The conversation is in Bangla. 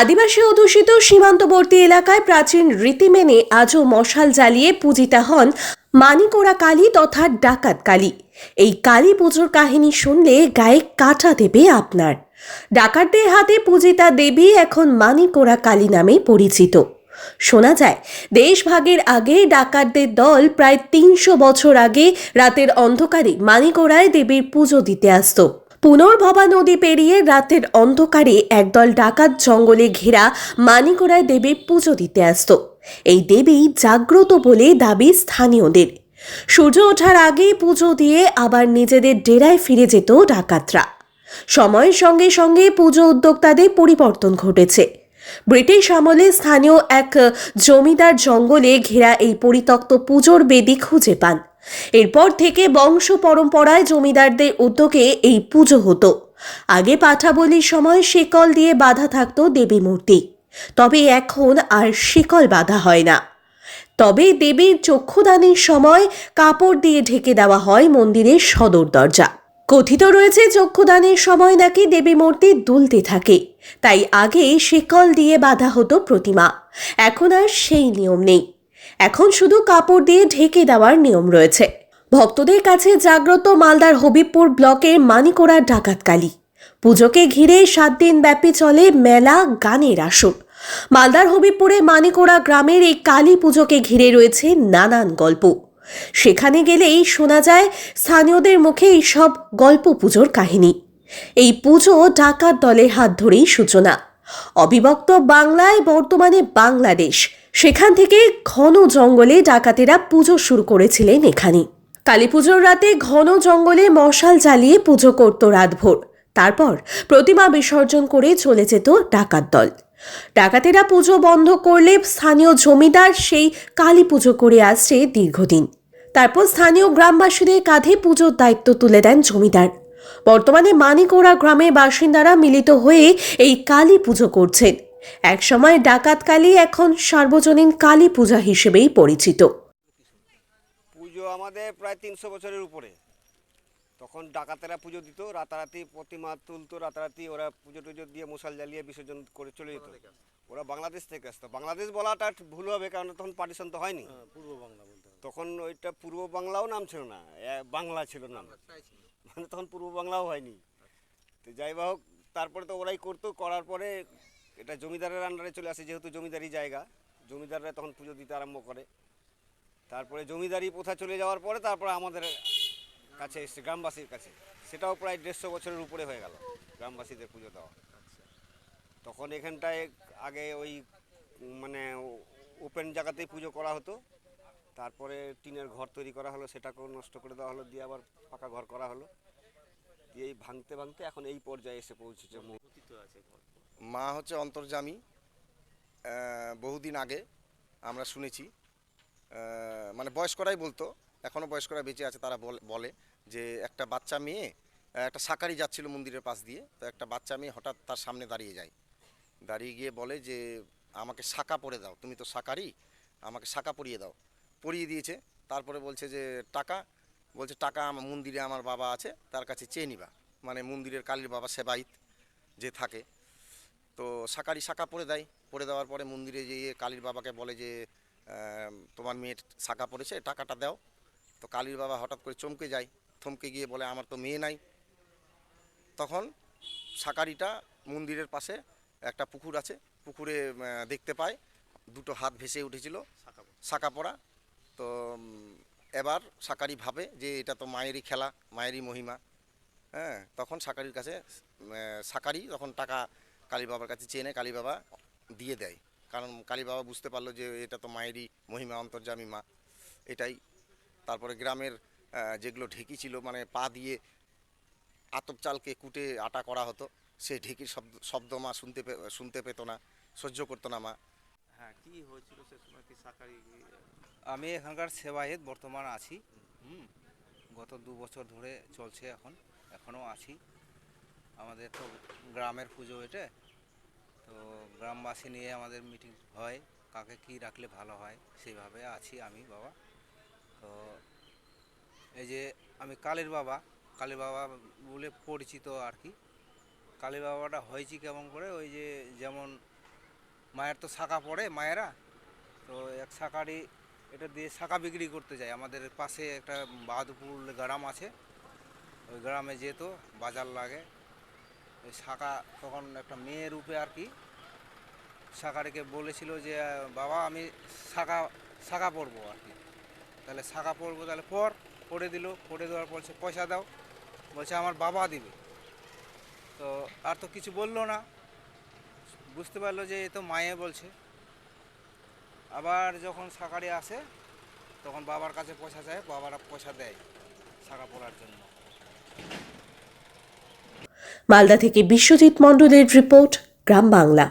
আদিবাসী অধ্যুষিত সীমান্তবর্তী এলাকায় প্রাচীন রীতি মেনে আজও মশাল জ্বালিয়ে পূজিতা হন মানিকোড়া কালী তথা ডাকাত কালী। এই কালী পুজোর কাহিনী শুনলে গায়ে কাটা দেবে আপনার। ডাকাতদের হাতে পূজিতা দেবী এখন মানিকোড়া কালী নামে পরিচিত। শোনা যায়, দেশভাগের আগে ডাকাতদের দল প্রায় তিনশো বছর আগে রাতের অন্ধকারে মানিকোড়ায় দেবীর পুজো দিতে আসতো। পুনর্ভবা নদী পেরিয়ে রাতের অন্ধকারে একদল ডাকাত জঙ্গলে ঘেরা মানিকোড়ায় দেবীর পুজো দিতে আসত। এই দেবী জাগ্রত বলে দাবি স্থানীয়দের। সূর্য ওঠার আগেই পুজো দিয়ে আবার নিজেদের ডেরায় ফিরে যেত ডাকাতরা। সময়ের সঙ্গে সঙ্গে পুজো উদ্যোক্তাদের পরিবর্তন ঘটেছে। ব্রিটিশ আমলে স্থানীয় এক জমিদার জঙ্গলে ঘেরা এই পরিত্যক্ত পুজোর বেদি খুঁজে পান। এরপর থেকে বংশ পরম্পরায় জমিদারদের উদ্যোগে এই পুজো হতো। আগে পাঠাবলির সময় শিকল দিয়ে বাঁধা থাকতো দেবী মূর্তি। তবে এখন আর শিকল বাঁধা হয় না। তবে দেবীর চক্ষুদানের সময় কাপড় দিয়ে ঢেকে দেওয়া হয় মন্দিরের সদর দরজা। কথিত রয়েছে, চক্ষুদানের সময় নাকি দেবী মূর্তি দুলতে থাকে। তাই আগে শিকল দিয়ে বাঁধা হতো প্রতিমা। এখন আর সেই নিয়ম নেই। এখন শুধু কাপড় দিয়ে ঢেকে দেওয়ার নিয়ম রয়েছে। ভক্তদের কাছে জাগ্রত মালদার হবিবপুর ব্লকের মানিকোড়ার ডাকাতকালী পুজোকে ঘিরে সাত দিন ব্যাপী চলে মেলা গানের আসর। মালদার হবিবপুরে মানিকোড়া গ্রামের এই কালী পুজোকে ঘিরে রয়েছে নানান গল্প। সেখানে গেলেই শোনা যায় স্থানীয়দের মুখে এই সব গল্প পুজোর কাহিনী। এই পুজো ডাকাত দলের হাত ধরেই সূচনা। অবিভক্ত বাংলায় বর্তমানে বাংলাদেশ। সেখান থেকে ঘন জঙ্গলে ডাকাতেরা পুজো শুরু করেছিলেন এখানে। কালী পুজোর রাতে ঘন জঙ্গলে মশাল জ্বালিয়ে পুজো করত রাতভোর। তারপর প্রতিমা বিসর্জন করে চলে যেত ডাকাত দল। ডাকাতেরা পুজো বন্ধ করলে স্থানীয় জমিদার সেই কালী পুজো করে আসছে দীর্ঘদিন। তারপর স্থানীয় গ্রামবাসীদের কাঁধে পুজোর দায়িত্ব তুলে দেন জমিদার। বর্তমানে মানিকোড়া গ্রামের বাসিন্দারা মিলিত হয়ে এই কালী পুজো করছেন। একসময় ডাকাত কালী এখন সার্বজনীন কালী পূজা হিসেবেই পরিচিত। পুজো আমাদের প্রায় তিনশো বছরের উপরে। তখন ডাকাতেরা পুজো দিত রাতারাতি প্রতিমা তুলতো রাতারাতি ওরা পুজো টুজো দিয়ে মশাল জ্বালিয়ে বিসর্জন করে চলে যেত। ওরা বাংলাদেশ থেকে আসতো। বাংলাদেশ বলাটা ভুল হবে কারণ তখন পার্টিশন তো হয়নি। পূর্ব বাংলা তখন ওইটা পূর্ব বাংলাও নাম ছিল না বাংলা ছিল নাম। মানে তখন পূর্ব বাংলাও হয়নি। তো যাই হোক তারপরে তো ওরাই করতো করার পরে এটা জমিদারের আন্ডারে চলে আসে, যেহেতু জমিদারি জায়গা। জমিদাররা তখন পুজো দিতে আরম্ভ করে। তারপরে জমিদারি প্রথা চলে যাওয়ার পরে তারপরে আমাদের কাছে এসছে, গ্রামবাসীর কাছে। সেটাও প্রায় দেড়শো বছরের উপরে হয়ে গেল, গ্রামবাসীদের পুজো দেওয়া। তখন এখানটায় আগে ওই মানে ওপেন জায়গাতেই পুজো করা হতো। তারপরে টিনের ঘর তৈরি করা হলো, সেটাকেও নষ্ট করে দেওয়া হলো, দিয়ে আবার পাকা ঘর করা হলো। দিয়ে এই ভাঙতে ভাঙতে এখন এই পর্যায়ে এসে পৌঁছেছে আছে মা হচ্ছে অন্তর্জামী বহুদিন আগে আমরা শুনেছি। মানে বয়স্করাই বলতো এখনও বয়স্করা বেঁচে আছে, তারা বল- যে একটা বাচ্চা মেয়ে একটা সাকারি যাচ্ছিল মন্দিরের পাশ দিয়ে, তো একটা বাচ্চা মেয়ে হঠাৎ তার সামনে দাঁড়িয়ে যায়। দাঁড়িয়ে গিয়ে বলে যে, আমাকে শাকা পরে দাও, তুমি তো সাকারি আমাকে শাকা পরিয়ে দাও। পরিয়ে দিয়েছে, তারপরে বলছে যে, টাকা? বলছে, টাকা আমার মন্দিরে আমার বাবা আছে, তার কাছে চেয়ে নিবা। মানে মন্দিরের কালীর বাবা সেবাইত যে থাকে। তো সাকারি শাখা পরে দেয়। পরে দেওয়ার পরে মন্দিরে যেয়ে কালীর বাবাকে বলে যে তোমার মেয়ের শাখা পড়েছে টাকাটা দাও। তো কালীর বাবা হঠাৎ করে চমকে যায় থমকে গিয়ে বলে আমার তো মেয়ে নাই। তখন সাকারিটা মন্দিরের পাশে একটা পুকুর আছে পুকুরে দেখতে পায় দুটো হাত ভেসে উঠেছিল শাখা পড়া। তো এবার সাকারি ভাবে যে এটা তো মায়েরই খেলা মায়েরই মহিমা। হ্যাঁ তখন সাকারির কাছে সাকারি তখন টাকা কালী বাবার কাছে চেয়ে নেয় কালী বাবা দিয়ে দেয়। কারণ কালী বাবা বুঝতে পারল যে এটা তো মায়েরই মহিমা অন্তর্জামী মা। এটাই। তারপরে গ্রামের যেগুলো ঢেকি ছিল মানে পা দিয়ে আতপ চালকে কুটে আটা করা হতো সেই ঢেকির শব্দ শব্দ মা শুনতে শুনতে পেত না সহ্য করতো না মা। হ্যাঁ কি হয়েছিল সে সময়? কি সাকারি আমি এখানকার সেবায়েত বর্তমান আছি। হুম। গত দু বছর ধরে চলছে এখন এখনও আছি। আমাদের তো গ্রামের পুজো এটা। তো গ্রামবাসী নিয়ে আমাদের মিটিং হয়, কাকে কি রাখলে ভালো হয় সেইভাবে আছি আমি, বাবা। তো এই যে আমি কালীর বাবা কালীর বাবা বলে পরিচিত আর কি। কালী বাবাটা হয়েছি কেমন করে, ওই যে যেমন মায়ের তো শাখা পড়ে মায়েরা, তো এক শাকারি এটা দিয়ে শাখা বিক্রি করতে যায়। আমাদের পাশে একটা বাহাদুরপুর গ্রাম আছে, ওই গ্রামে যেত, বাজার লাগে। শাখা তখন একটা মেয়ের রূপে আর কি শাকারিকে বলেছিল যে, বাবা, আমি শাখা শাখা পড়ব আর কি। তাহলে শাখা পড়ব তাহলে পর পড়ে দিল পড়ে দেওয়ার পর সে পয়সা দাও। বলছে, আমার বাবা দিবে। তো আর তো কিছু বলল না। বুঝতে পারল যে, এ তো মায়ে বলছে। আবার যখন শাকারি আসে, তখন বাবার কাছে পয়সা চায়, বাবারা পয়সা দেয় শাখা পড়ার জন্য। মালদা থেকে বিশ্বজিৎ মণ্ডলের রিপোর্ট গ্রাম বাংলা।